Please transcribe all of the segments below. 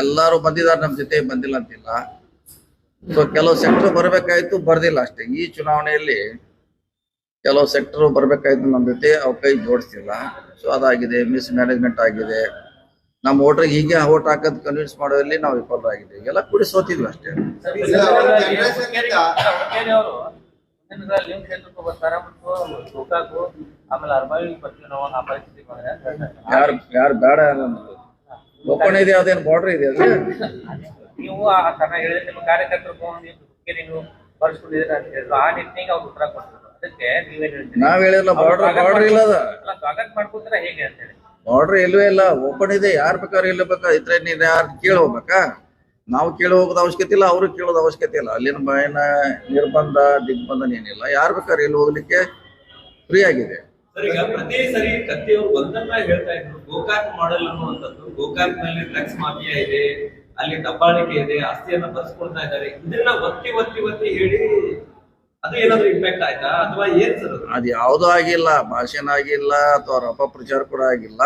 ಎಲ್ಲರೂ ಬಂದಿದ್ದಾರೆ ನಮ್ಮ ಜೊತೆ ಬಂದಿಲ್ಲ ಅಂತಿಲ್ಲ. ಸೊ ಕೆಲವು ಸೆಕ್ಟರ್ ಬರಬೇಕಾಯ್ತು ಬರ್ದಿಲ್ಲ ಅಷ್ಟೇ. ಈ ಚುನಾವಣೆಯಲ್ಲಿ ಕೆಲವು ಸೆಕ್ಟರ್ ಬರಬೇಕಾಯ್ತು ನಮ್ಮ ಜೊತೆ ಅವ್ ಕೈ ಜೋಡಿಸಿಲ್ಲ ಸೊ ಅದಾಗಿದೆ ಮಿಸ್ ಮ್ಯಾನೇಜ್ಮೆಂಟ್ ಆಗಿದೆ. ನಮ್ಮ ವೋಟರ್ಗೆ ಹೀಗೆ ಓಟ್ ಹಾಕದ್ ಕನ್ವಿನ್ಸ್ ಮಾಡೋದ್ರಲ್ಲಿ ನಾವು ವಿಫಲರಾಗಿದ್ದೀವಿ ಎಲ್ಲ ಕೂಡಿ ಸೋತಿದ್ವಿ ಅಷ್ಟೇ. ಅವ್ರ ಅವರು. ಯಾರು ಯಾರು ಬೇಡ ಓಪನ್ ಇದೆ ಅದೇನು ಬಾರ್ಡರ್ ಇದೆ ಅದೇ? ನೀವು ಆ ತನ ಹೇಳಿದ್ರೆ ನಿಮ್ಮ ಕಾರ್ಯಕರ್ತರು ನೀವು ಬರ್ಸ್ಕೊಂಡಿದ್ದೀರಾ ಅಂತ ಹೇಳಿದ್ರು. ಆ ನಿಟ್ಟಿಗೆ ಅವ್ರು ಉತ್ತರ ಕೊಟ್ಟರು. ಅದಕ್ಕೆ ನೀವೇನ್ ಹೇಳ್ತೀರಿ. ನಾವ್ ಹೇಳಿಲ್ಲ ಬಾರ್ಡರ್ ಬಾರ್ಡರ್ ಇಲ್ಲ ಅದ ಅಲ್ಲ ಸ್ವಾಗತ ಮಾಡ್ಕೊತೀರಾ ಹೇಗೆ ಅಂತ ಹೇಳಿ. ಬಾರ್ಡರ್ ಇಲ್ವೇ ಇಲ್ಲ ಓಪನ್ ಇದೆ. ಯಾರ್ ಬೇಕಾದ್ರೆ ಇಲ್ಲ ಬೇಕಾ ಇದ್ರೆ ನೀನ್ ಯಾರು ಕೇಳಿ ಹೋಗ್ಬೇಕಾ? ನಾವು ಕೇಳಿ ಹೋಗೋದ ಅವಶ್ಯಕತೆ ಇಲ್ಲ ಅವ್ರಿಗೆ ಕೇಳೋದ ಅವಶ್ಯಕತೆ ಇಲ್ಲ. ಅಲ್ಲಿನ ಬಾಯಿನ ನಿರ್ಬಂಧ ದಿಗ್ಬಂಧನ ಏನಿಲ್ಲ. ಯಾರ್ ಬೇಕಾದ್ರೆ ಇಲ್ಲಿ ಹೋಗ್ಲಿಕ್ಕೆ ಫ್ರೀ ಆಗಿದೆ. ಈಗ ಪ್ರತಿ ಸರಿ ಕತ್ತಿಯವರು ಒಂದನ್ನ ಹೇಳ್ತಾ ಇದ್ರು ಗೋಕಾಕ್ ಮಾಡೆಲ್ ಅನ್ನುವಂಥದ್ದು ಗೋಕಾಕ್ನಲ್ಲಿ ಡ್ರಗ್ಸ್ ಮಾಫಿಯಾ ಇದೆ ಅಲ್ಲಿ ದಬ್ಬಾಳಿಕೆ ಇದೆ ಆಸ್ತಿಯನ್ನ ಬರ್ಸ್ಕೊಳ್ತಾ ಇದ್ದಾರೆ ಇದನ್ನ ಒತ್ತಿ ಒತ್ತಿ ಒತ್ತಿ ಹೇಳಿ ಅದು ಏನಾದ್ರು ಇಂಪ್ಯಾಕ್ಟ್ ಆಯ್ತಾ? ಅಥವಾ ಏನ್ ಸರ್ ಅದು? ಅದ್ ಆಗಿಲ್ಲ ಭಾಷಣ ಆಗಿಲ್ಲ ಅಥವಾ ಅವ್ರ ಅಪಪ್ರಚಾರ ಕೂಡ ಆಗಿಲ್ಲ.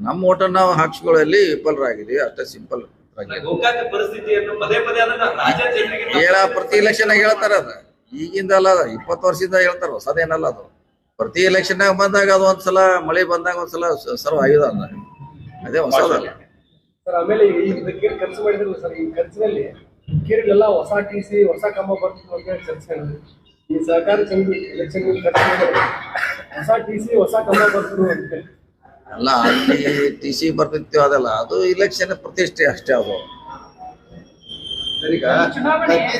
ನಮ್ಮ ಓಟನ್ನ ನಾವು ಹಾಕ್ಸ್ಕೊಳ್ಳಲ್ಲಿ ವಿಫಲರಾಗಿದ್ದೀವಿ ಅಷ್ಟೇ ಸಿಂಪಲ್ ಗೋಕಾಕ್ ಪರಿಸ್ಥಿತಿಯನ್ನು ಪದೇ ಪದೇ ಅದನ್ನ ರಾಜ್ಯ ಜನರಿಗೆ ಹೇಳ ಪ್ರತಿ ಇಲೆಕ್ಷನ್ ಹೇಳ್ತಾರ ಅದ. ಈಗಿಂದ ಅಲ್ಲ ಇಪ್ಪತ್ತು ವರ್ಷದಿಂದ ಹೇಳ್ತಾರ ಹೊಸದೇನಲ್ಲ ಅದು. ಪ್ರತಿ ಎಲೆಕ್ಷನ್ ಬಂದಾಗ ಅದು ಒಂದ್ಸಲ ಮಳೆ ಬಂದಾಗ ಒಂದ್ಸಲ ಸಲ ಸರ್ವ್ ಆಗಿದೆ ಅದ ಅದೇ ಹೊಸದಲ್ಲ ಸರ್ ಆಮೇಲೆ ಈ ಇದಕ್ಕೆ ಖರ್ಚು ಮಾಡಿದ್ರಲ್ಲ ಸರ್ ಈ ಖರ್ಚಿನಲ್ಲಿ ಕೇರಳೆಲ್ಲ ಹೊಸ ಟಿ ಸಿ ಹೊಸ ಕಂಬ ಬರ್ತಿತ್ತು ಅಂತ ಚರ್ಚೆ ಈ ಸಹಕಾರ ಸಂಘ ಎಲೆಕ್ಷನ್ ಖರ್ಚು ಮಾಡಿದ್ರೆ. ಹೊಸ ಟಿ ಸಿ ಹೊಸ ಕಂಬ ಬರ್ತಿದ್ರು ಅಂತ. ಅಲ್ಲ ಅಲ್ಲಿ ಟಿ ಸಿ ಬರ್ತಿತ್ತು ಅದಲ್ಲ. ಅದು ಇಲೆಕ್ಷನ್ ಪ್ರತಿಷ್ಠೆ ಅಷ್ಟೇ ಅದು. ಸರ್,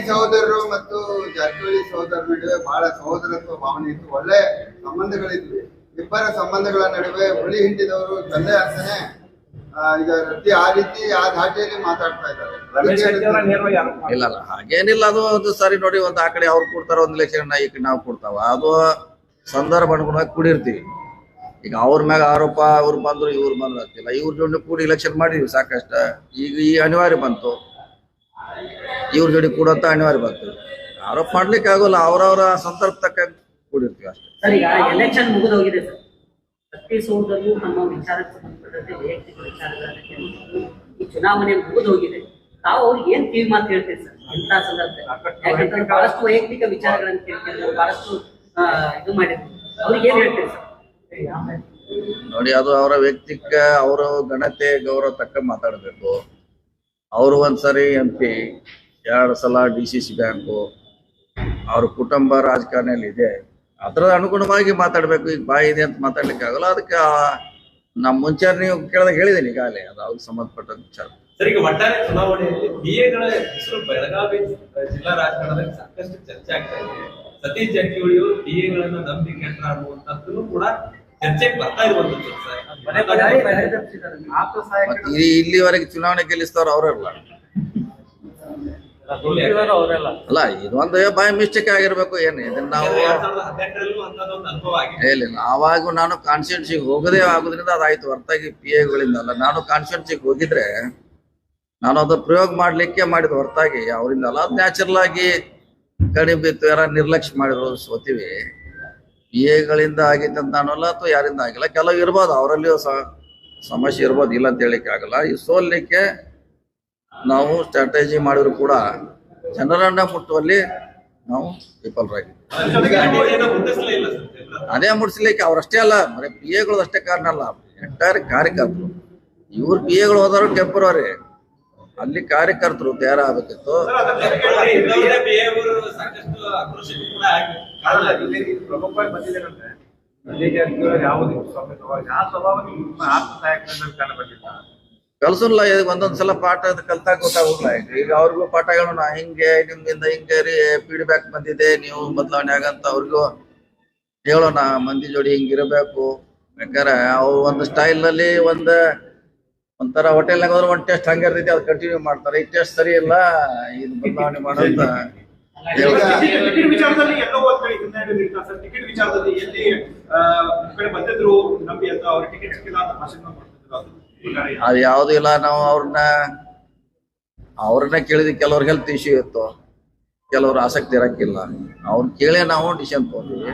ಸಹೋದರರು ಮತ್ತು ಜಾರಕಿಹೊಳಿ ಸಹೋದರ ನಡುವೆ ಬಹಳ ಸಹೋದರತ್ವ ಭಾವನೆ ಇತ್ತು. ಒಳ್ಳೆ ಸಂಬಂಧಗಳಿದ್ವಿ. ಇಬ್ಬರ ಸಂಬಂಧಗಳ ನಡುವೆ ಹುಳಿ ಹಿಂಡಿದವರು ತಂದೆ ಅರ್ಥನೆ ಆ, ಈಗ ರತಿ ಆ ರೀತಿ ಆ ಧಾಟಿಯಲ್ಲಿ ಮಾತಾಡ್ತಾ ಇದ್ದಾರೆ. ಇಲ್ಲ ಅಲ್ಲ ಹಾಗೇನಿಲ್ಲ ಅದು ಒಂದು ಸಾರಿ ನೋಡಿ ಒಂದು ಆ ಕಡೆ ಅವ್ರು ಕೊಡ್ತಾರ ಒಂದು ಇಲೆಕ್ಷನ್ ಈ ಕಡೆ ನಾವು ಕೊಡ್ತಾವ. ಅದು ಸಂದರ್ಭ ಅನುಗುಣವಾಗಿ ಕೂಡಿರ್ತೀವಿ. ಈಗ ಅವ್ರ ಮ್ಯಾಗ ಆರೋಪ ಅವ್ರು ಬಂದ್ರು ಇವ್ರು ಬಂದ್ರು ಅಂತಿಲ್ಲ ಇವ್ರ ಜೊತೆ ಕೂಡಿ ಇಲೆಕ್ಷನ್ ಮಾಡಿದ್ವಿ ಸಾಕಷ್ಟು. ಈಗ ಈ ಅನಿವಾರ್ಯ ಬಂತು. ಇವ್ರ ಜೋಡಿ ಕೂಡಂತ ಅನಿವಾರ್ಯ ಬರ್ತದೆ ಆರೋಪ ಮಾಡ್ಲಿಕ್ಕೆ ಆಗೋಲ್ಲ ಅವ್ರವ್ರ ಸಂದರ್ಭ ತಕ್ಕ ಕೂಡಿರ್ತೀವಿ ಅಷ್ಟೇ. ಸರ್ ಈಗ ಎಲೆಕ್ಷನ್ ಮುಗಿದು ಹೋಗಿದೆ ಸರ್. ಪ್ರತಿ ನಮ್ಮ ವಿಚಾರಕ್ಕೆ ಸಂಬಂಧಪಟ್ಟಂತೆ ವೈಯಕ್ತಿಕ ವಿಚಾರಗಳನ್ನು ಈ ಚುನಾವಣೆ ಮುಗಿದು ಹೋಗಿದೆ ತಾವು ಅವ್ರಿಗೆ ಏನ್ ಕಿವಿ ಮಾತು ಹೇಳ್ತೀರಿ ಸರ್? ಇಂಥ ಸಂದರ್ಭದಲ್ಲಿ. ಯಾಕಂದ್ರೆ ಬಹಳಷ್ಟು ವೈಯಕ್ತಿಕ ವಿಚಾರಗಳನ್ನು ಕೇಳ್ತಿದ್ರು ಬಹಳಷ್ಟು ಇದು ಮಾಡಿದ್ರು. ಅವ್ರಿಗೆ ಏನ್ ಹೇಳ್ತೀರಿ ಸರ್? ನೋಡಿ ಅದು ಅವರ ವ್ಯಕ್ತಿಕ ಅವರ ಘನತೆ ಗೌರವ ತಕ್ಕ ಮಾತಾಡಬೇಕು. ಅವರು ಒಂದ್ಸರಿ ಎಂ ಪಿ ಎರಡು ಸಲ ಡಿ ಸಿ ಸಿ ಬ್ಯಾಂಕು ಅವ್ರ ಕುಟುಂಬ ರಾಜಕಾರಣಿಯಲ್ಲಿ ಇದೆ. ಅದರ ಅನುಗುಣವಾಗಿ ಮಾತಾಡಬೇಕು. ಈಗ ಬಾಯಿ ಇದೆ ಅಂತ ಮಾತಾಡ್ಲಿಕ್ಕೆ ಆಗಲ್ಲ. ಅದಕ್ಕೆ ನಮ್ಮ ಮುಂಚೆ ನೀವು ಕೇಳಿದಾಗ ಹೇಳಿದ್ದೀನಿ ಈಗಾಗಲೇ. ಅದು ಅವ್ರಿಗೆ ಸಂಬಂಧಪಟ್ಟ ವಿಚಾರ. ಸರಿ ಈಗ ಒಟ್ಟಾರೆ ಚುನಾವಣೆಯಲ್ಲಿ ಡಿಎಗಳ ಹೆಸರು ಬೆಳಗಾವಿ ಜಿಲ್ಲಾ ರಾಜಕಾರಣದಲ್ಲಿ ಸಾಕಷ್ಟು ಚರ್ಚೆ ಆಗ್ತಾ ಇದೆ. ಸತೀಶ್ ಜಾರಕಿಹೊಳಿ ಅವರು ಡಿಎಗಳನ್ನ ನಂಬಿ ಕೆಟ್ಟ ಅನ್ನುವಂಥದ್ದು ಕೂಡ ಚರ್ಚೆಗೆ ಬರ್ತಾ ಇರುವಂತದ್ದು ಸರ್. ಇಲ್ಲಿವರೆಗೆ ಚುನಾವಣೆ ಗೆಲ್ಲಿಸ್ತಾರ ಅವರೆಲ್ಲ ಅಲ್ಲ ಇದೊಂದು ಬಾಯಿ ಮಿಸ್ಟೇಕ್ ಆಗಿರ್ಬೇಕು ಏನು. ಇದನ್ನ ನಾವು ಇಲ್ಲ ಇಲ್ಲ. ಆವಾಗ ನಾನು ಕಾನ್ಸ್ಟಿಟ್ಯೂನ್ಸಿಗೆ ಹೋಗದೇ ಆಗೋದ್ರಿಂದ ಅದಾಯ್ತು ಹೊರತಾಗಿ ಪಿ ಎಗಳಿಂದ ಅಲ್ಲ ನಾನು ಕಾನ್ಸ್ಟಿಟ್ಯೂನ್ಸಿಗೆ ಹೋಗಿದ್ರೆ ನಾನು ಅದು ಪ್ರಯೋಗ ಮಾಡ್ಲಿಕ್ಕೆ ಮಾಡಿದ ಹೊರತಾಗಿ. ಅವರಿಂದ ಅಲ್ಲ ಅದು ನ್ಯಾಚುರಲ್ ಆಗಿ ಕಡಿಮೆ ಬಿತ್ತು ಯಾರ ನಿರ್ಲಕ್ಷ್ಯ ಮಾಡಿದ್ರು ಸೋತೀವಿ. ಪಿ ಎಗಳಿಂದ ಆಗಿತ್ತು ಅಂತ ಅನ್ನೋಲ್ಲ ಅಥವಾ ಯಾರಿಂದ ಆಗಿಲ್ಲ? ಕೆಲವು ಇರ್ಬೋದು ಅವರಲ್ಲಿಯೂ ಸಹ ಸಮಸ್ಯೆ ಇರ್ಬೋದು ಇಲ್ಲ ಅಂತ ಹೇಳಿಕ್ಕೆ ಆಗಲ್ಲ. ಈ ಸೋಲ್ಲಿಕ್ಕೆ ನಾವು ಸ್ಟ್ರಾಟಜಿ ಮಾಡಿದ್ರು ಕೂಡ ಜನರನ್ನ ಮುಟ್ಟುವಲ್ಲಿ ನಾವು ಸರ್ ಅದೇ ಮುಡ್ಸ್ಲಿಕ್ಕೆ ಅವ್ರಷ್ಟೇ ಅಲ್ಲ, ಬರೀ ಪಿ ಎಗಳು ಅಷ್ಟೇ ಕಾರಣ ಅಲ್ಲ ಎಂಟೈರ್ ಕಾರ್ಯಕರ್ತರು. ಇವ್ರ ಪಿ ಎಗಳು ಹೋದವರು ಟೆಂಪರರಿ ಅಲ್ಲಿ ಕಾರ್ಯಕರ್ತರು ತಯಾರಾಗಬೇಕಿತ್ತು ಪ್ರಮುಖವಾಗಿ ಕಲ್ಸಲ್ಲ ಈಗ ಒಂದೊಂದ್ಸಲ ಪಾಠ ಅದು ಕಲ್ತಾಗ ಗೊತ್ತಾಗಲ್ಲ ಈಗ ಅವ್ರಿಗೂ ಪಾಠ ಹೇಳೋಣ ಹಿಂಗೆ ನಿಮ್ಗಿಂದ ಹಿಂಗೆ ರೀ ಫೀಡ್ಬ್ಯಾಕ್ ಬಂದಿದೆ ನೀವು ಬದಲಾವಣೆ ಆಗಂತ ಅವ್ರಿಗೂ ಹೇಳೋಣ ಮಂದಿ ಜೋಡಿ ಹಿಂಗಿರಬೇಕು ಬೇಕಾರೆ ಅವ್ರು ಒಂದು ಸ್ಟೈಲ್ನಲ್ಲಿ ಒಂದ್ ಒಂಥರ ಹೋಟೆಲ್ನಾಗ ಹೋದ್ರೆ ಒಂದ್ ಟೆಸ್ಟ್ ಹಂಗೆ ಇರ್ತೈತಿ ಅದು ಕಂಟಿನ್ಯೂ ಮಾಡ್ತಾರೆ ಈ ಟೆಸ್ಟ್ ಸರಿ ಇಲ್ಲ ಇದು ಬದಲಾವಣೆ ಮಾಡೋಂತ. ಟಿಕೆಟ್ ವಿಚಾರದಲ್ಲಿ ಎಲ್ಲೋ ಒಂದ್ ಕಡೆ ಸರ್ ಟಿಕೆಟ್ ವಿಚಾರದಲ್ಲಿ ಎಲ್ಲಿ ಕಡೆ ಬಂದಿದ್ರು ನಂಬಿ ಅಂತ ಅವ್ರ ಟಿಕೆಟ್ ಸಿಕ್ಕಿಲ್ಲ ಅಂತ ಭಾಷಣ ಮಾಡ್ತಿದ್ರು ಅದು. ಅದು ಯಾವ್ದು ಇಲ್ಲ ನಾವು ಅವ್ರನ್ನ ಅವ್ರನ್ನ ಕೇಳಿದ ಕೆಲವ್ರ ಹೆಲ್ತ್ ಇಶ್ಯೂ ಇತ್ತು. ಕೆಲವ್ರು ಆಸಕ್ತಿ ಇರಕ್ಕಿಲ್ಲ. ಅವ್ರ ಕೇಳೇ ನಾವು ಡಿಸಿಷನ್ ತಗೊಂಡಿವಿ.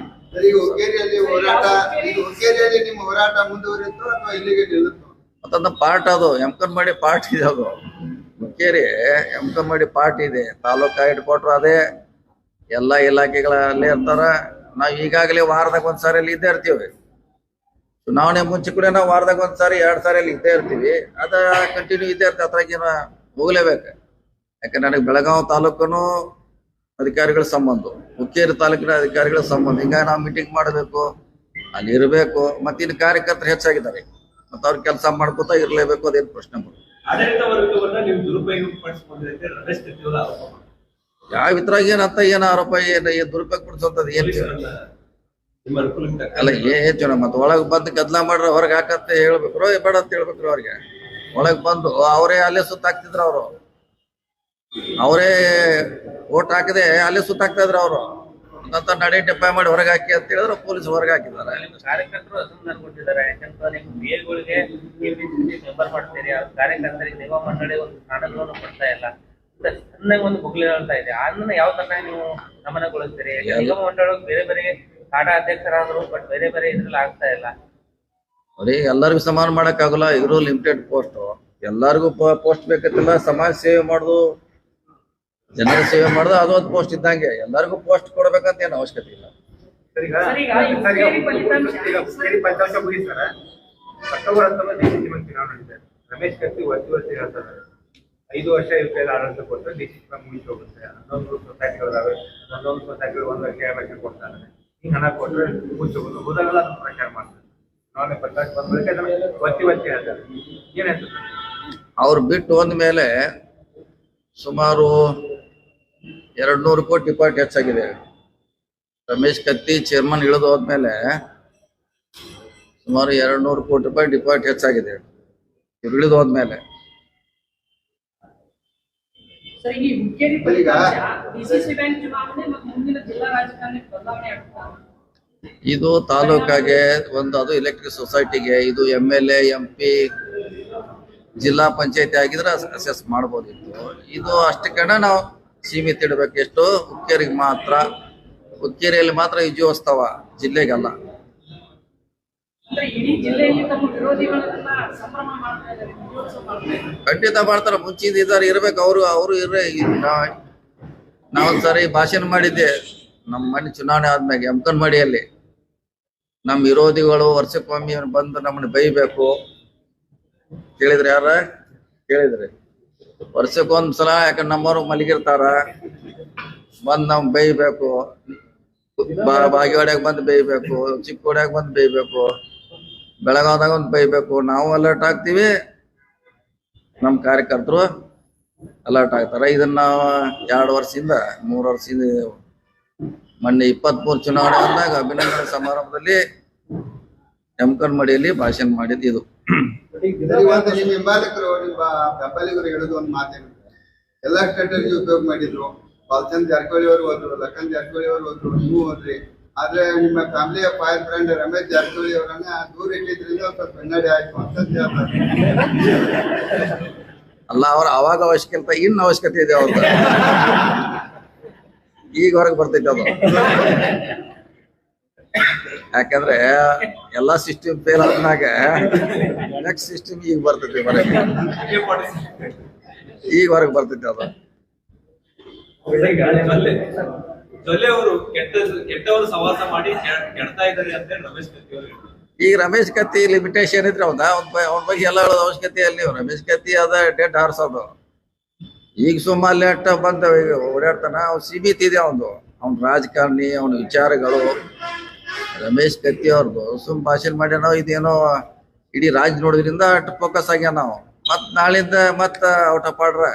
ಮತ್ತೊಂದು ಪಾರ್ಟ್ ಅದು ಎಮ್ಕನ್ ಮಾಡಿ ಪಾರ್ಟ್ ಇದೆ ಅದು. ಮುಕ್ಕೇರಿ ಎಮ್ಕನ್ ಮಾಡಿ ಪಾರ್ಟ್ ಇದೆ. ತಾಲೂಕು ಹೆಡ್ ಕ್ವಾರ್ಟರ್ ಅದೇ. ಎಲ್ಲ ಇಲಾಖೆಗಳಲ್ಲೇ ಇರ್ತಾರ. ನಾವು ಈಗಾಗಲೇ ವಾರದಾಗ ಒಂದ್ಸಾರಿ ಅಲ್ಲಿ ಇದ್ದೇ ಇರ್ತೀವಿ. ಚುನಾವಣೆ ಮುಂಚೆ ಕೂಡ ನಾವು ವಾರದಾಗ ಒಂದ್ಸಾರಿ ಎರಡ್ ಸಾರಿ ಅಲ್ಲಿ ಇದ್ದೇ ಇರ್ತೀವಿ. ಅದ ಕಂಟಿನ್ಯೂ ಇದ್ದೇ ಇರ್ತದೆ ಅದ್ರಾಗೇನ ಹೋಗ್ಲೇಬೇಕು. ಯಾಕಂದ್ರೆ ನನಗೆ ಬೆಳಗಾವಿ ತಾಲೂಕನು ಅಧಿಕಾರಿಗಳ ಸಂಬಂಧ ಹುಕ್ಕೇರಿ ತಾಲೂಕಿನ ಅಧಿಕಾರಿಗಳ ಸಂಬಂಧ ಹಿಂಗಾಗಿ ನಾವು ಮೀಟಿಂಗ್ ಮಾಡಬೇಕು ಅಲ್ಲಿ ಇರಬೇಕು ಮತ್ತೆ ಇನ್ನು ಕಾರ್ಯಕರ್ತರು ಹೆಚ್ಚಾಗಿದ್ದಾರೆ. ಮತ್ತೆ ಅವ್ರ ಕೆಲಸ ಮಾಡ್ಕೋತಾ ಇರಲೇಬೇಕು ಅದೇನು ಪ್ರಶ್ನೆ. ಯಾವ ಇದ್ರಾಗ ಏನಂತ ಏನ ಆರೋಪ ಏನು ಏನ್ ದುರುಪಯೋಗ ಪಡಿಸೋದ್ ಏನ್ ಪೊಲೀಸರನ್ನ ನಿಮ್ಮ ಅನುಕೂಲಕ್ಕೆ ತಕ್ಕ ಅಲ್ಲ ಏನ್ ನಮ್ಮ ಮತ್ತೆ ಒಳಗ್ ಬಂದು ಗದ್ಲ ಮಾಡ್ರ ಹೊರಗೆ ಹಾಕತ್ತೆ ಹೇಳ್ಬೇಕ್ರೋ ಬೇಡ ಅಂತ ಹೇಳ್ಬೇಕ್ರೋ ಅವ್ರಿಗೆ. ಒಳಗ್ ಬಂದು ಅವರೇ ಅಲ್ಲೇ ಸುತ್ತಾಕ್ತಿದ್ರು ಅವರು. ಅವರೇ ಓಟ್ ಹಾಕದೆ ಅಲ್ಲೇ ಸುತ್ತಾಕ್ತಾ ಇದ್ರು ಅವರು. ಅಂತ ನಡಿ ಡೆಪ್ಪಾಯ್ ಮಾಡಿ ಹೊರಗೆ ಹಾಕಿ ಅಂತ ಹೇಳಿದ್ರೆ ಪೊಲೀಸ್ ಹೊರಗೆ ಹಾಕಿದ್ದಾರೆ. ನಿಮ್ಮ ಕಾರ್ಯಕರ್ತರು ಅಸಮಾಧಾನ ಕೊಟ್ಟಿದ್ದಾರೆ. ಯಾಕಂದ್ರೆ ನೀವು ಮೇಲ್ಗಳಿಗೆ ಮೆಂಬರ್ ಮಾಡ್ತೀರಿ. ಕಾರ್ಯಕರ್ತರಿಗೆ ನಿಗಮ ಮಂಡಳಿ ಒಂದು ಸ್ಥಾನಗಳನ್ನು ಕೊಡ್ತಾ ಇಲ್ಲ. ಚೆನ್ನಾಗಿ ಒಂದು ಬುಗ್ಲಿ ಹೇಳ್ತಾ ಇದೆ. ಅದನ್ನ ಯಾವ ತರ ನೀವು ಗಮನಗೊಳಿಸ್ತೀರಿ ನಿಗಮ ಮಂಡಳಿ ಬೇರೆ ಬೇರೆ ಕಾಡ ಅಧ್ಯಕ್ಷರಾದ್ರು ಬಟ್ ಬೇರೆ ಬೇರೆ ಇದ್ರಲ್ಲಿ ಆಗ್ತಾ ಇಲ್ಲ. ಅವ್ರಿಗೆ ಎಲ್ಲರಿಗೂ ಸಮಾನ ಮಾಡಕ್ ಆಗಲ್ಲ. ಇರೋ ಲಿಮಿಟೆಡ್ ಪೋಸ್ಟ್ ಎಲ್ಲರಿಗೂ ಪೋಸ್ಟ್ ಬೇಕತ್ತಿಲ್ಲ ಸಮಾಜ ಸೇವೆ ಮಾಡುದು ಜನರ ಸೇವೆ ಮಾಡುದು ಅದೊಂದು ಪೋಸ್ಟ್ ಇದ್ದಂಗೆ. ಎಲ್ಲರಿಗೂ ಪೋಸ್ಟ್ ಕೊಡಬೇಕಂತ ಏನು ಅವಶ್ಯಕತೆ ಇಲ್ಲ. ಅಕ್ಟೋಬರ್ ಹತ್ತೊಂಬತ್ತು ಡಿಸಿಸಿಬಲ್ ಚುನಾವಣೆ ನಡೀತಾರೆ ರಮೇಶ್ ಕತ್ತಿ ಒತ್ತಿ ವರ್ಷ ಹೇಳ್ತಾರೆ. ಐದು ವರ್ಷ ಇವ್ರ ಕೈಲಿ ಆಡಳಿತ ಕೊಟ್ಟರೆ ಡಿಸಿಸಿಬಲ್ ಮುಗಿಸಿ ಹೋಗುತ್ತೆ ಹನ್ನೊಂದು ಸೊಸೈಟಿಗಳಿದಾವೆ. ಒಂದೊಂದು ಸೊಸೈಟಿಗಳು ಒಂದು ಲಕ್ಷ ಎರಡು ಲಕ್ಷ ಕೊಡ್ತಾರೆ. ಈಗ ಹಣ ಕೊಟ್ಟರೆ ಹೋಗೋದು. ಹೋದಾಗೆಲ್ಲ ಅದನ್ನ ಪ್ರಚಾರ ಮಾಡ್ತಾರೆ. ಅವ್ರು ಬಿಟ್ಟು ಹೋದ್ಮೇಲೆ ಸುಮಾರು ಎರಡು ನೂರು ಕೋಟಿ ಡಿಪಾರ್ಟ್ ಹೆಚ್ಚಾಗಿದೆ. ರಮೇಶ್ ಕತ್ತಿ ಚೇರ್ಮನ್ ಇಳಿದು ಹೋದ್ಮೇಲೆ ಸುಮಾರು ಎರಡು ನೂರು ಕೋಟಿ ರೂಪಾಯಿ ಡಿಪಾರ್ಟ್ ಹೆಚ್ಚಾಗಿದೆ. ಇಳಿದು ಹೋದ್ಮೇಲೆ. ಈ ಹುಕ್ಕೇರಿ ಫಲಿತಾಂಶ ಡಿಸಿಸಿ ಬ್ಯಾಂಕ್ ಚುನಾವಣೆ ಮತ್ತು ಮುಂದಿನ ಜಿಲ್ಲಾ ರಾಜಕಾರಣಕ್ಕೆ ಬದಲಾವಣೆ ಆಗ್ತಾ ಇದು ತಾಲೂಕಾಗೆ ಒಂದು ಅದು ಎಲೆಕ್ಟ್ರಿಕ್ ಸೊಸೈಟಿಗೆ ಇದು M L A M P ಜಿಲ್ಲಾ ಪಂಚಾಯತಿ ಆಗಿದ್ರೆ ಅಸೆಸ್ ಮಾಡ್ಬೋದಿತ್ತು. ಇದು ಅಷ್ಟಕ್ಕಣ ನಾವು ಸೀಮಿತ ಇಡಬೇಕು. ಎಷ್ಟು? ಹುಕ್ಕೇರಿಗೆ ಮಾತ್ರ. ಹುಕ್ಕೇರಿಯಲ್ಲಿ ಮಾತ್ರ ವಿಜಯೋತ್ಸವ ಜಿಲ್ಲೆಗಲ್ಲ ಅಂದ್ರೆ ಇಡೀ ಜಿಲ್ಲೆಯಲ್ಲಿ ತಮ್ಮ ವಿರೋಧಿಗಳನ್ನೆಲ್ಲ ಸಂಭ್ರಮ ಮಾಡ್ತಾ ಇದ್ದಾರೆ ವಿಜಯೋತ್ಸವ ಮಾಡ್ತಾ ಇದ್ದಾರೆ ಖಂಡಿತ ಮಾಡ್ತಾರ ಮುಂಚಿಂದ ಇದಾರೆ ಇರ್ಬೇಕು, ಅವರು ಅವರು ಇರ್ರೆ. ನಾವೊಂದ್ಸರಿ ಭಾಷಣ ಮಾಡಿದ್ದೆ, ನಮ್ಮ ಮನೆ ಚುನಾವಣೆ ಆದ್ಮ್ಯಾಗ ಎಮ್ಕನ್ ಮಡಿಯಲ್ಲಿ ನಮ್ಮ ವಿರೋಧಿಗಳು ವರ್ಷಕ್ಕೊಮ್ಮೆ ಬಂದು ನಮ್ಮನ್ನ ಬೈಬೇಕು. ಕೇಳಿದ್ರಿ ಯಾರ? ಕೇಳಿದ್ರಿ. ವರ್ಷಕ್ಕೊಂದ್ಸಲ ಯಾಕಂದ್ರೆ ನಮ್ಮವ್ರು ಮಲಗಿರ್ತಾರ, ಬಂದ್ ನಮ್ ಬೈಬೇಕು. ಬಾಗೇವಾಡ್ಯಾಗ ಬಂದ್ ಬೈಬೇಕು, ಚಿಕ್ಕೋಡ್ಯಾಗ ಬಂದ್ ಬೈಬೇಕು. ಬೆಳಗಾವ್ದಾಗ ಒಂದ್ ಬೈಬೇಕು. ನಾವು ಅಲರ್ಟ್ ಆಗ್ತೀವಿ. ನಮ್ಮ ಕಾರ್ಯಕರ್ತರು ಅಲರ್ಟ್ ಆಗ್ತಾರೆ. ಇದನ್ನ ಎರಡು ವರ್ಷದಿಂದ, ಮೂರು ವರ್ಷದಿಂದ ಮೊನ್ನೆ ಇಪ್ಪತ್ಮೂರು ಚುನಾವಣೆ ಬಂದಾಗ ಅಭಿನಂದನೆ ಸಮಾರಂಭದಲ್ಲಿ ಎಮ್ಕನ್ ಮಡಿಯಲ್ಲಿ ಭಾಷಣ ಮಾಡಿದ್ದು ಇದು. ನಿಮ್ಮ ನಿಮ್ಮ ಬೆಂಬಲಿಗರು ಹೇಳೋದು ಒಂದು ಸ್ಟ್ರಾಟಜಿ ಉಪಯೋಗ ಮಾಡಿದ್ರು. ಬಾಲಚಂದ್ ಜಾರಕಿಹೊಳಿ ಅವರು ಹೋದ್ರು, ಲಖನ್ ಜಾರಕಿಹೊಳಿ ಅವರು ಹೋದ್ರು, ನೀವು ಹೋದ್ರಿ. ಆದ್ರೆ ನಿಮ್ಮ ಫ್ಯಾಮಿಲಿಯ ಫೈರ್ ಫ್ರೆಂಡ್ ರಮೇಶ್ ಜಾರಕಿಹೊಳಿ ಅವರನ್ನ ದೂರ ಇಟ್ಟಿದ್ರಿಂದ ಸ್ವಲ್ಪ ಹಿನ್ನಡೆ ಆಯ್ತು ಅಂತ ಅಲ್ಲ, ಅವ್ರ ಅವಾಗ ಅವಶ್ಯಕತೆ, ಇನ್ನು ಅವಶ್ಯಕತೆ ಇದೆ ಅವ್ರ ಈಗ ಹೊರಗೆ ಬರ್ತೈತೆ ಅದು. ಯಾಕಂದ್ರೆ ಎಲ್ಲಾ ಸಿಸ್ಟಮ್ ಫೇಲ್ ಆದ್ಮ್ಯಾಗ ನೆಕ್ಸ್ಟ್ ಸಿಸ್ಟಮ್ ಈಗ ಬರ್ತೈತಿ ಹೊರಗೆ. ಈಗ ಹೊರಗೆ ಬರ್ತೈತೆ ಅದು. ಜೊಲ್ಲೆ ಅವರು ಕೆಟ್ಟ ಕೆಟ್ಟವರು ಸವಾಸ ಮಾಡಿ ಕೆಡ್- ಕೆಡ್ತಾ ಇದ್ದಾರೆ ಅಂತ ರಮೇಶ್ ಕತ್ತಿ ಅವರು. ಈಗ ರಮೇಶ್ ಕತ್ತಿ ಲಿಮಿಟೇಷನ್ ಇದ್ರೆ ಅವನ ಅವ್ನ ಬಗ್ಗೆ ಎಲ್ಲ ಹೇಳೋದು ಅವಶ್ಯಕತೆ ಅಲ್ಲಿ ರಮೇಶ್ ಕತ್ತಿ ಅದ ಡೆಡ್ ಹಾರ್ಸೋದು ಈಗ ಸುಮ್ಮ ಲೇಟ್ ಬಂದ ಓಡಾಡ್ತಾನ, ಅವ್ನು ಸೀಮಿತ ಇದೆ ಅವನು ಅವ್ನ ರಾಜಕಾರಣಿ, ಅವನ ವಿಚಾರಗಳು. ರಮೇಶ್ ಕತ್ತಿ ಅವ್ರದ್ದು ಸುಮ್ ಭಾಷಣ ಮಾಡ್ಯಾನೋ, ಇದೇನೋ ಇಡೀ ರಾಜ್ ನೋಡೋದ್ರಿಂದ ಅಷ್ಟು ಫೋಕಸ್ ಆಗ್ಯಾನ ನಾವು ಮತ್ ನಾಳಿಂದ ಮತ್ತ ಔಟ್ ಆಫ್ ಆರ್ಡ್ರ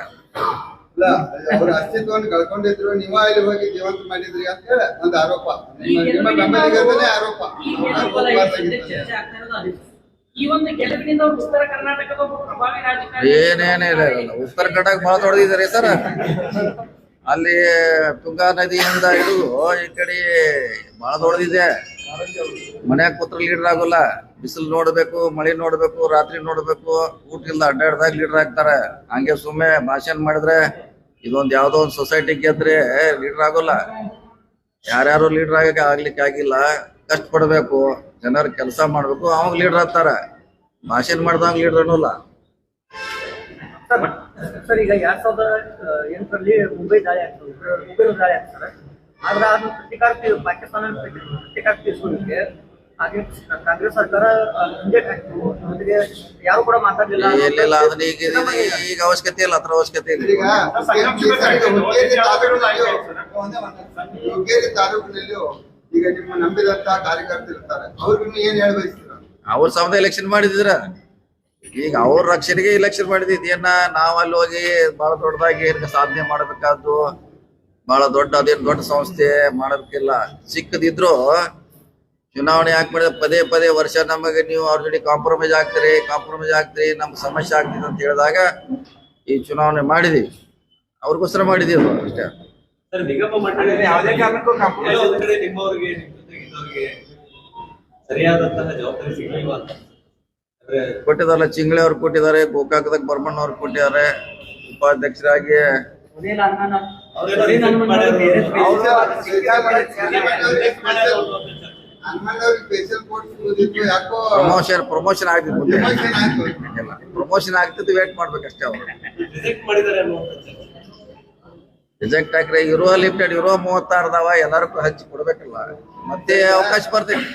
ಇಲ್ಲ ಅವ್ರ ಅಸ್ತಿತ್ವವನ್ನು ಕಳ್ಕೊಂಡಿದ್ರು ನಿಮ್ಮ ಇಲ್ಲಿ ಹೋಗಿ ಜೀವಂತ ಮಾಡಿದ್ರಿ ಅಂತ ಹೇಳಿ ಒಂದು ಆರೋಪ. ನಿಮ್ಮ ಅವರು- ಆರೋಪ. ಗೆಲುವಿನಿಂದ ಉತ್ತರ ಕರ್ನಾಟಕದ ಪ್ರಭಾವಿ ರಾಜಕಾರಣಿ ಏನೇನೇ ಇಲ್ಲ ಇಲ್ಲ ಉತ್ತರ ಕನ್ನಡ ಬಹಳ ದೊಡ್ಡದಿದ್ದಾರೆ ಸರ್. ಅಲ್ಲಿ ತುಂಗಾ ನದಿಯಿಂದ ಇದು ಈ ಕಡೆ ಬಹಳ ದೊಡ್ಡದಿದೆ. ಮನ್ಯಾಗ ಕೂತ್ರ ಲೀಡರ್ ಆಗೋಲ್ಲ. ಬಿಸಿಲು ನೋಡ್ಬೇಕು ಮಳೆ ನೋಡ್ಬೇಕು ರಾತ್ರಿ ನೋಡ್ಬೇಕು. ಊಟ ಇಲ್ಲ ಅಡ್ಡಾಡ್ದಾಗ ಲೀಡರ್ ಆಗ್ತಾರೆ. ಹಂಗೆ ಸುಮ್ಮನೆ ಭಾಷಣ ಮಾಡಿದ್ರೆ ಇದೊಂದ್ ಯಾವುದೋ ಒಂದು ಸೊಸೈಟಿ ಗೆದ್ರೆ ಲೀಡರ್ ಆಗೋಲ್ಲ. ಯಾರ್ಯಾರು ಲೀಡರ್ ಆಗಕ್ಕೆ ಆಗ್ಲಿಕ್ಕೆ ಆಗಿಲ್ಲ, ಕಷ್ಟಪಡ್ಬೇಕು, ಜನರ ಕೆಲಸ ಮಾಡ್ಬೇಕು, ಅವಾಗ ಲೀಡರ್ ಆಗ್ತಾರ. ಭಾಷಣ ಮಾಡ್ದಂಗ ಲೀಡರ್ ಅನ್ನೋಲ್ಲ. ಸರ್ ಈಗ ಎರಡ್ ಸಾವಿರದ ಎಂಟರಲ್ಲಿ ಮುಂಬೈ ದಾಳಿ ಆಗ್ತದೆ. ಮುಂಬೈ ದಾಳಿ ಆಗ್ತಾರೆ. ಆದ್ರೆ ಅದನ್ನ ಪ್ರತಿಕಾರ ಪಾಕಿಸ್ತಾನ ಪ್ರತಿಕಾರ ತೀರ್ಸ್ಕೊಳ್ಳಿಕ್ಕೆ ಎಲ್ಲಿಲ್ಲ ಅದನ್ನ ಈಗ ಅವಶ್ಯಕತೆ ಇಲ್ಲ ಅದ್ರ ಅವಶ್ಯಕತೆ ಇಲ್ಲ. ಈಗ ಹುಕ್ಕೇರಿ ತಾಲೂಕಿನಲ್ಲಿಯೂ ಹುಕ್ಕೇರಿ ತಾಲೂಕಿನಲ್ಲಿಯೂ ಈಗ ನಿಮ್ಮ ನಂಬಿದಂತ ಕಾರ್ಯಕರ್ತರು ಇರ್ತಾರೆ. ಅವ್ರಿಗೂ ಏನ್ ಹೇಳ ಬಯಸ್ತೀರ ಅವ್ರ ಸಮದ ಎಲೆಕ್ಷನ್ ಮಾಡಿದ್ರ ಈಗ ಅವ್ರ ರಕ್ಷಣೆಗೆ ಎಲೆಕ್ಷನ್ ಮಾಡಿದ್ ಏನ ನಾವ್ ಅಲ್ಲಿ ಹೋಗಿ ಬಹಳ ದೊಡ್ಡದಾಗಿ ಏನ್ ಸಾಧನೆ ಮಾಡಬೇಕಾದ್ದು ಬಹಳ ದೊಡ್ಡ ಅದೇನ್ ದೊಡ್ಡ ಸಂಸ್ಥೆ ಮಾಡೋದಕ್ಕಿಲ್ಲ ಚಿಕ್ಕದಿದ್ರು ಚುನಾವಣೆ ಯಾಕೆ ಮಾಡಿದ್ರೆ ಪದೇ ಪದೇ ವರ್ಷ ನಮಗೆ ನೀವು ಅವ್ರ ಜೊತೆ ಕಾಂಪ್ರಮೈಸ್ ಆಗ್ತೀರಿ ಕಾಂಪ್ರಮೈಸ್ ಆಗ್ತೀರಿ ನಮ್ಗೆ ಸಮಸ್ಯೆ ಆಗ್ತಿದೆ ಅಂತ ಹೇಳಿದಾಗ ಈ ಚುನಾವಣೆ ಮಾಡಿದೀವಿ ಅವ್ರಿಗೋಸ್ಕರ ಮಾಡಿದೀವಿ ಅಷ್ಟೇ ಸರ್ ನಿಗಮ ಮಂಡಳಿ ಯಾವುದೇ ಕಾರಣಕ್ಕೂ ಒಂದ್ ಕಡೆ ನಿಮ್ಮವ್ರಿಗೆ ಸರಿಯಾದಂತಹ ಜವಾಬ್ದಾರಿ ಅಂತ ಕೊಟ್ಟಿದಾರಲ್ಲ ಚಿಂಗ್ಳೆ ಅವ್ರು ಕೊಟ್ಟಿದ್ದಾರೆ ಗೋಕಾಕದಾಗ ಬರ್ಮಣ್ಣ ಅವ್ರು ಕೊಟ್ಟಿದ್ದಾರೆ ಉಪಾಧ್ಯಕ್ಷರಾಗಿ ಅವರು ಪ್ರಮೋಷನ್ ಪ್ರಮೋಷನ್ ಆಗ್ತಿತ್ತು ಪ್ರಮೋಷನ್ ಆಗ್ತಿತ್ತು ವೇಟ್ ಮಾಡ್ಬೇಕಷ್ಟೇ ಅವರು. ರಿಜೆಕ್ಟ್ ಹಾಕ್ರೆ ಇರೋ ಲಿಮಿಟೆಡ್ ಇರೋ ಮೂವತ್ತಾರದವ ಎಲ್ಲರಿಗೂ ಹಂಚಿ ಕೊಡ್ಬೇಕಲ್ಲ. ಮತ್ತೆ ಅವಕಾಶ ಬರ್ತೈತಿ.